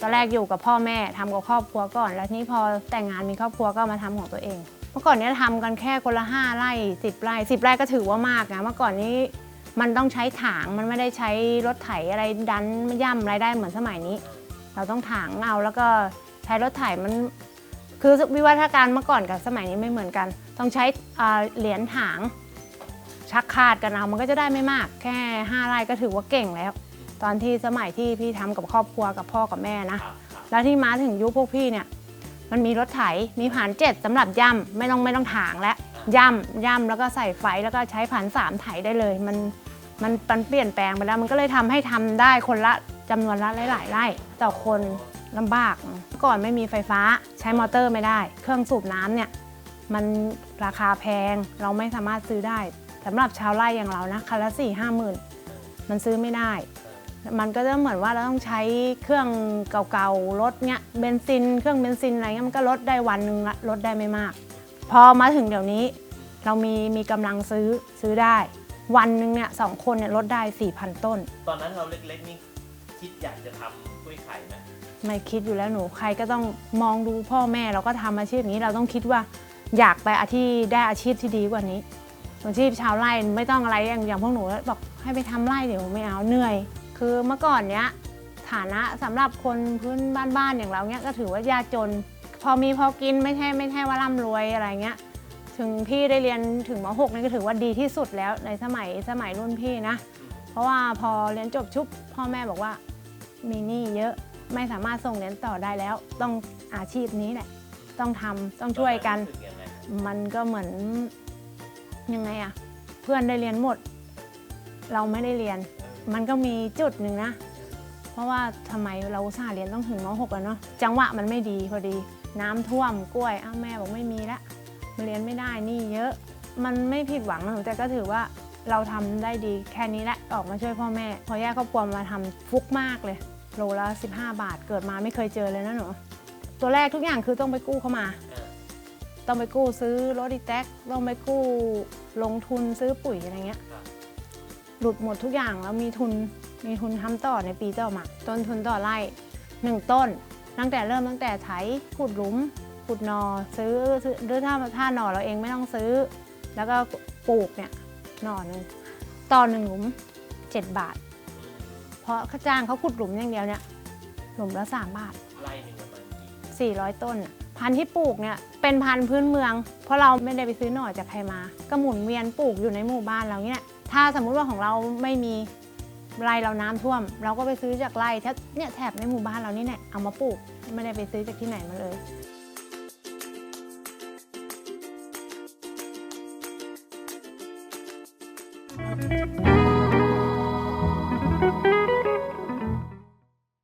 ตอนแรกอยู่กับพ่อแม่ทำกับครอบครัวก่อน แล้วทีนี้พอแต่งงานมีครอบครัวก็มาทำของตัวเอง เมื่อก่อนเนี้ทำกันแค่คนละห้าไร่สิบไร่สิบไร่ก็ถือว่ามากนะเมื่อก่อนนี้มันต้องใช้ถางมันไม่ได้ใช้รถไถอะไรดันย่ำอะไรได้เหมือนสมัยนี้ เราต้องถางเอาแล้วก็ใช้รถไถมันคือวิวัฒนาการเมื่อก่อนกับสมัยนี้ไม่เหมือนกัน ต้องใช้เหรียญถางชักคาดกันเอามันก็จะได้ไม่มาก แค่5ไร่ก็ถือว่าเก่งแล้ว ตอนที่สมัยที่พี่ทำกับครอบครัวกับพ่อกับแม่นะครับครับแล้วที่มาถึงยุคพวกพี่เนี่ย มันมีรถไถ มีผ่านเจ็ดสำหรับย่ำไม่ต้องไม่ต้องถางแล้วย่ำย่ำแล้วก็ใส่ไฟแล้วก็ใช้ผ่านสามไถได้เลย มันมันมันเปลี่ยนแปลงไปแล้ว มันก็เลยทำให้ทำได้คนละจำนวนละหลายๆไร่ต่อคนลำบากเมื่อก่อนไม่มีไฟฟ้าใช้มอเตอร์ไม่ได้ เครื่องสูบน้ำเนี่ยมันราคาแพงเราไม่สามารถซื้อได้สำหรับชาวไร่อย่างเรานะคันละสี่ห้าหมื่นมันซื้อไม่ได้ มันก็จะเหมือนว่าเราต้องใช้เครื่องเก่าๆรถเนี้ยเบนซิน เครื่องเบนซินอะไรเงี้ยมันก็ลดได้วันหนึ่งละลดได้ไม่มาก พอมาถึงเดี๋ยวนี้ เรามีมีกำลังซื้อซื้อได้ วันหนึ่งเนี่ยสองคนเนี่ยลดได้ 4,000 ต้น ตอนนั้นเราเล็กๆนี่คิดอยากจะทำกล้วยไข่ไหมไม่คิดอยู่แล้วหนูใครก็ต้องมองดูพ่อแม่เราก็ทำอาชีพนี้เราต้องคิดว่าอยากไปอาชีพได้อาชีพที่ดีกว่านี้อาชีพชาวไร่ไม่ต้องอะไรอย่างอย่างพวกหนูบอกให้ไปทำไร่เดี๋ยวไม่เอาเหนื่อย คือเมื่อก่อนเนี้ยฐานะสำหรับคนพื้นบ้านๆอย่างเราเนี้ยก็ถือว่ายากจน พอมีพอกินไม่ใช่ไม่ใช่ว่าร่ำรวยอะไรเงี้ยถึงพี่ได้เรียนถึงม .6 นี่ก็ถือว่าดีที่สุดแล้วในสมัยสมัยรุ่นพี่นะ เพราะว่าพอเรียนจบชุบพ่อแม่บอกว่ามีหนี้เยอะไม่สามารถส่งเรียนต่อได้แล้ว ต้องอาชีพนี้แหละต้องทำต้องช่วยกัน มันก็เหมือนยังไงอะเพื่อนได้เรียนหมด เราไม่ได้เรียน มันก็มีจุดหนึ่งนะ เพราะว่าทำไมเราอุตส่าห์เรียนต้องถึงม .6 แล้วเนาะจังหวะมันไม่ดีพอดี น้ำท่วมกล้วยอ้าวแม่บอกไม่มีละมาเรียนไม่ได้หนี่เยอะ มันไม่ผิดหวังนะหนูแต่ก็ถือว่าเราทำได้ดีแค่นี้แหละออกมาช่วยพ่อแม่ พอแยกครอบครัวมาทำฟุกมากเลย โลละ 15 บาทเกิดมาไม่เคยเจอเลยนะหนูตัวแรกทุกอย่างคือต้องไปกู้เข้ามาเออต้องไปกู้ซื้อรถอีแท็กต้องไปกู้ลงทุนซื้อปุ๋ยอะไรเงี้ยครับ หลุดหมดทุกอย่างแล้วมีทุนมีทุนทำต่อในปีต่อมาต้นทุนต่อไร่หนึ่งต้น ตั้งแต่เริ่มตั้งแต่ไถขุดหลุมขุดหนอซื้อซื้อหรือถ้าถ้าหนอเราเองไม่ต้องซื้อ แล้วก็ปลูกเนี่ยหน่อหนึ่งต่อหนึ่งหลุม7บาท เพราะเขาจ้างเขาขุดหลุมอย่างเดียวเนี่ยหลุมละ3บาทไล่หนึ่งประมาณกี่400ต้นน่ะ พันธุ์ที่ปลูกเนี่ยเป็นพันธุ์พื้นเมือง เพราะเราไม่ได้ไปซื้อหน่อจากใครมา ก็หมุนเวียนปลูกอยู่ในหมู่บ้านเราเนี่ยถ้าสมมุติว่าของเราไม่มีไร่เราน้ำท่วม เราก็ไปซื้อจากไร่แถบเนี่ยแถบในหมู่บ้านเรานี่แหละเอามาปลูกไม่ได้ไปซื้อจากที่ไหนมาเลยเ